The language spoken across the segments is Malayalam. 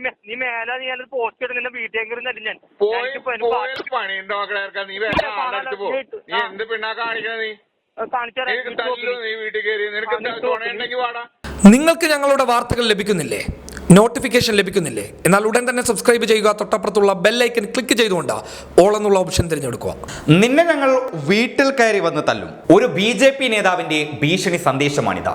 നീ മേലെ നീ അല്ലെങ്കിൽ പോസ്റ്റ് ഇടുന്ന വീട്ടിൽ നിന്നിട്ട് ഞാൻ. പോയി പണിയുണ്ടോ നീ പോ. നീ എന്ത് പിണ്ണാ കാണിക്കണ നീ. നിനക്ക് വീട്ടിൽ കയറി. നിനക്ക് തുണയുണ്ടെങ്കിൽ വാടാ. നിങ്ങൾക്ക് ഞങ്ങളുടെ വാർത്തകൾ ലഭിക്കുന്നില്ലേ? നോട്ടിഫിക്കേഷൻ ലഭിക്കുന്നില്ലേ? എന്നാൽ ഉടൻ തന്നെ സബ്സ്ക്രൈബ് ചെയ്യുക തൊട്ടപ്പുറത്തുള്ള ബെല്ലൈക്കൻ ക്ലിക്ക് ചെയ്തുകൊണ്ട് ഓൾ എന്നുള്ള ഓപ്ഷൻ തിരഞ്ഞെടുക്കുക. നിന്നെ ഞങ്ങൾ വീട്ടിൽ കയറി വന്ന് തല്ലും. ഒരു ബി ജെ പി നേതാവിന്റെ ഭീഷണി സന്ദേശമാണിത്.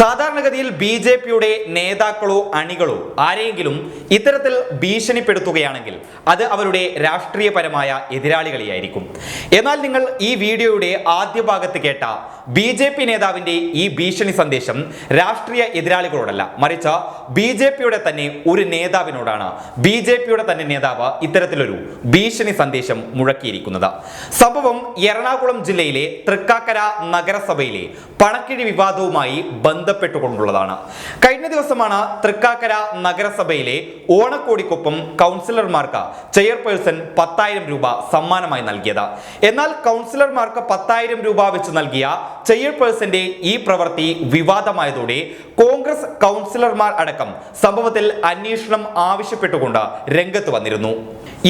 സാധാരണഗതിയിൽ ബി ജെ പിയുടെ നേതാക്കളോ അണികളോ ആരെയെങ്കിലും ഇത്തരത്തിൽ ഭീഷണിപ്പെടുത്തുകയാണെങ്കിൽ അത് അവരുടെ രാഷ്ട്രീയപരമായ എതിരാളികളെയായിരിക്കും. എന്നാൽ നിങ്ങൾ ഈ വീഡിയോയുടെ ആദ്യ ഭാഗത്ത് കേട്ട ബി ജെ പി നേതാവിന്റെ ഈ ഭീഷണി സന്ദേശം രാഷ്ട്രീയ എതിരാളികളോടല്ല. മറിച്ച് ബി ജെ തന്നെ ഒരു നേതാവിനോടാണ് ബി ജെ പിയുടെ തന്നെ നേതാവ് ഇത്തരത്തിലൊരു ഭീഷണി സന്ദേശം മുഴക്കിയിരിക്കുന്നത്. സംഭവം എറണാകുളം ജില്ലയിലെ തൃക്കാക്കര നഗരസഭയിലെ പണക്കിഴി വിവാദവുമായി ബന്ധപ്പെട്ടുകൊണ്ടുള്ളതാണ്. കഴിഞ്ഞ ദിവസമാണ് തൃക്കാക്കര നഗരസഭയിലെ ഓണക്കോടിക്കൊപ്പം കൗൺസിലർമാർക്ക് ചെയർപേഴ്സൺ പത്തായിരം രൂപ സമ്മാനമായി നൽകിയത്. എന്നാൽ കൗൺസിലർമാർക്ക് പത്തായിരം രൂപ വെച്ച് നൽകിയ ചെയർപേഴ്സന്റെ ഈ പ്രവൃത്തി വിവാദമായതോടെ കോൺഗ്രസ് കൗൺസിലർമാർ അടക്കം സംഭവത്തിൽ അന്വേഷണം ആവശ്യപ്പെട്ടുകൊണ്ട് രംഗത്ത് വന്നിരുന്നു.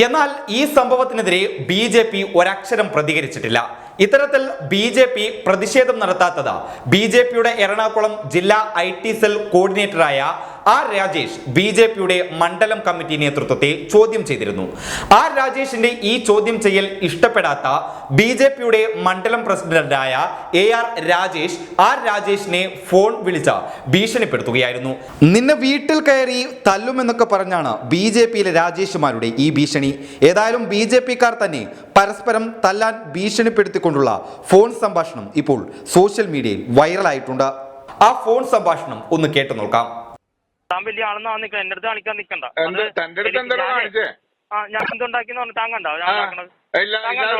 എന്നാൽ ഈ സംഭവത്തിനെതിരെ ബി ജെ പി ഒരക്ഷരം പ്രതികരിച്ചിട്ടില്ല. ഇത്തരത്തിൽ ബി ജെ പി പ്രതിഷേധം നടത്താത്തത് ബി ജെ പിയുടെ എറണാകുളം ജില്ലാ ഐ ടി സെൽ കോർഡിനേറ്ററായ ആർ രാജേഷ് ബി ജെ പിയുടെ മണ്ഡലം കമ്മിറ്റി നേതൃത്വത്തെ ചോദ്യം ചെയ്തിരുന്നു. ആർ രാജേഷിന്റെ ഈ ചോദ്യം ചെയ്യൽ ഇഷ്ടപ്പെടാത്ത ബി ജെ പിയുടെ മണ്ഡലം പ്രസിഡന്റായ എ ആർ രാജേഷ് ആർ രാജേഷിനെ ഫോൺ വിളിച്ച ഭീഷണിപ്പെടുത്തുകയായിരുന്നു. നിന്നെ വീട്ടിൽ കയറി തല്ലുമെന്നൊക്കെ പറഞ്ഞാണ് ബി ജെ പിയിലെ രാജേഷുമാരുടെ ഈ ഭീഷണി. ഏതായാലും ബി ജെ പിക്കാർ തന്നെ പരസ്പരം തല്ലാൻ ഭീഷണിപ്പെടുത്തിക്കൊണ്ടുള്ള ഫോൺ സംഭാഷണം ഇപ്പോൾ സോഷ്യൽ മീഡിയയിൽ വൈറലായിട്ടുണ്ട്. ആ ഫോൺ സംഭാഷണം ഒന്ന് കേട്ടു നോക്കാം. താൻ വലിയ ആളെന്നാ നിൽക്കണം എന്റെ അടുത്ത് കാണിക്കാൻ നിൽക്കണ്ട തന്റെ അടുത്ത് എന്താ കാണിച്ചേ? ആ ഞാൻ എന്തുണ്ടാക്കിന്ന് പറഞ്ഞു താൻ കണ്ടോ? ഞാൻ ഉണ്ടാക്കണത്.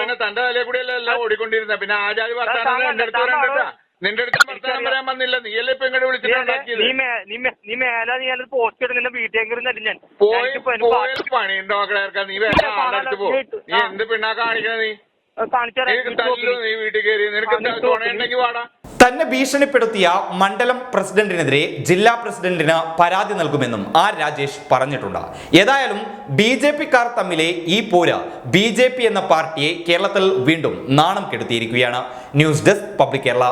പിന്നെ തന്റെ തലയിൽ കൂടി എല്ലാം ഓടിക്കൊണ്ടിരുന്ന? പിന്നെ ആചാര്യ താൻ വർത്താനം എന്റെ അടുത്ത് വരണ്ടട്ടാ നിന്റെ അടുത്ത് വർത്താനം പറയാൻ വന്നില്ല. നീയല്ലേ ഇപ്പൊ ഇങ്ങോട്ട് നീ വിളിച്ചിട്ടുണ്ടാക്കിയത്? മേലെ അത് പോസ്റ്റ് ഇടുന്ന വീട്ടിൽ ഞാൻ. പോയി കിടക്കാൻ നീ വേണ്ട ആളടുത്ത് പോ. നീ എന്ത് പിണ്ണാ കാണിക്കണ നീ? നീ വീട്ടിൽ കയറി. നിനക്ക് തുണയുണ്ടെങ്കിൽ വാടാ. തന്നെ ഭീഷണിപ്പെടുത്തിയ മണ്ഡലം പ്രസിഡന്റിനെതിരെ ജില്ലാ പ്രസിഡന്റിന് പരാതി നൽകുമെന്നും ആർ രാജേഷ് പറഞ്ഞിട്ടുണ്ട്. ഏതായാലും ബി ജെ പിക്കാർ തമ്മിലെ ഈ പോര് ബി ജെ പി എന്ന പാർട്ടിയെ കേരളത്തിൽ വീണ്ടും നാണം കെടുത്തിയിരിക്കുകയാണ്. News desk public Kerala.